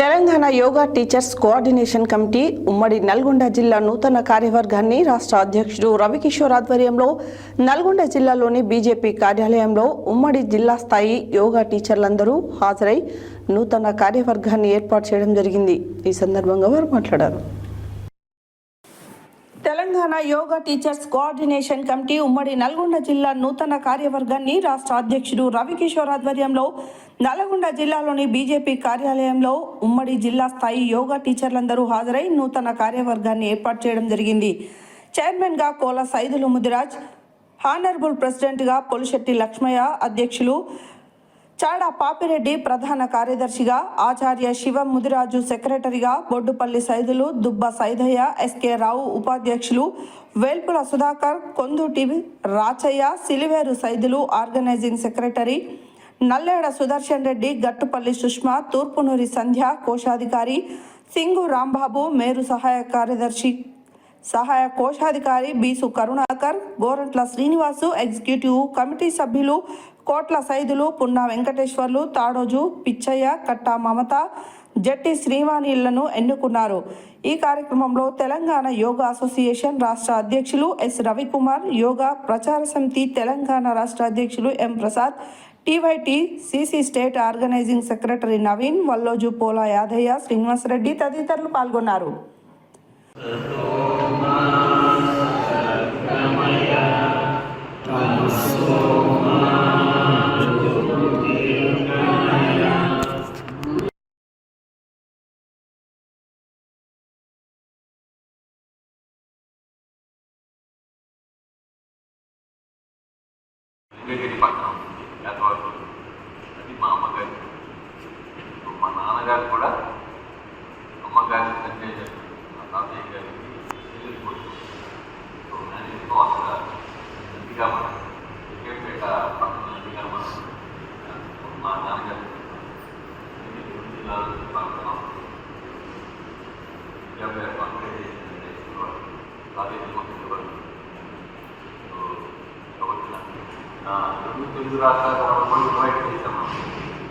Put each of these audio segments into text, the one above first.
Telangana yoga teachers coordination committee ఉమ్మడి నల్గొండ జిల్లా నూతన కార్యవర్గాన్ని రాష్ట్ర అధ్యక్షుడు రవికిషోర్ ఆధ్వర్యంలో నల్గొండ జిల్లాలోని బీజేపీ కార్యాలయంలో ఉమ్మడి జిల్లా స్థాయి యోగా టీచర్లందరూ హాజరై నూతన కార్యవర్గాన్ని ఏర్పాటు చేయడం జరిగింది. ఈ సందర్భంగా వారు మాట్లాడారు. Telangana yoga teachers coordination committee ఉమ్మడి నల్గొండ జిల్లా నూతన కార్యవర్గాన్ని రాష్ట్ర అధ్యక్షుడు రవికిషోర్ ఆధ్వర్యంలో నల్గొండ జిల్లాలోని బీజేపీ కార్యాలయంలో ఉమ్మడి జిల్లా స్థాయి యోగా టీచర్లందరూ హాజరై నూతన కార్యవర్గాన్ని ఏర్పాటు చేయడం జరిగింది. చైర్మన్గా కోల సైదులు ముదిరాజ్ హానరబుల్ ప్రెసిడెంట్గా పొలిశెట్టి లక్ష్మయ్య అధ్యక్షులు చాడ పాపిరెడ్డి ప్రధాన కార్యదర్శిగా ఆచార్య శివ ముదిరాజు సెక్రటరీగా బొడ్డుపల్లి సైదులు దుబ్బ సైదయ్య ఎస్కే రావు ఉపాధ్యక్షులు వేల్పుల సుధాకర్ కొందుటి రాచయ్య సిలివేరు సైదులు ఆర్గనైజింగ్ సెక్రటరీ నల్లేడ సుదర్శన్ రెడ్డి గట్టుపల్లి సుష్మా తూర్పునూరి సంధ్య కోశాధికారి సింగు రాంబాబు మేరు సహాయ కార్యదర్శి. సహాయ కోశాధికారి bees Karunakar Gorantla Srinivasu executive committee సభ్యులు కోట్ల సైదులు పున్నా వెంకటేశ్వర్లు తాడోజు పిచ్చయ్య కట్టా మమత జట్టి శ్రీవాణిలను ఎన్నుకున్నారు. ఈ కార్యక్రమంలో తెలంగాణ యోగా అసోసియేషన్ రాష్ట్ర అధ్యక్షులు ఎస్. రవికుమార్ యోగా ప్రచార సమితి తెలంగాణ రాష్ట్ర అధ్యక్షులు M. Prasad T Y T C C state organising secretary Naveen Vallozu Pola Yadaiah Srinivasa Reddy తదితరులు పాల్గొన్నారు. వెంకటగిరి పక్కన యాదవరం అది మా అమ్మగారి సో మా నాన్నగారు కూడా అమ్మగారి కంటే మా తాతయ్య గారికి చెల్లెలు కొడుకు సో నేను ఎంతో అక్కడ నందిగా మనం విజయపేట పక్కన నందిగా మనం మా నాన్నగారు ఇది రెండు జిల్లాల పక్కన విద్యాభ్యాసం కంప్లీట్ చేసిన కాలేజీ మొత్తం నాకు తెలుగు రాష్ట్రాల కూడా ఇన్వైట్ చేశాము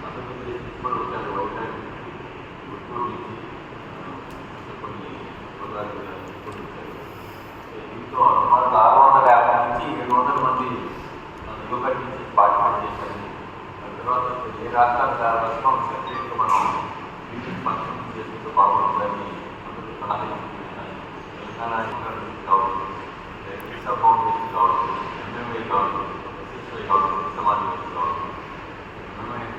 ఆంధ్రప్రదేశ్ నుంచి కూడా వచ్చారు వైజాగ్ గుంటూరు నుంచి కొన్ని గోదావరి వచ్చారు. దీంతో సుమారు ఆరు వందల యాభై నుంచి ఏడు వందల మంది పార్టిసిపేట్ చేశారు. తర్వాత ఏ రాష్ట్రాలు ఆ సెపరేట్గా మనం టీచర్స్ ఫంక్షన్ బాగుంటుందని అందరూ తెలంగాణ కావచ్చు ఫౌండేషన్ కావచ్చు ఎంఎంఏ కావచ్చు Terima kasih.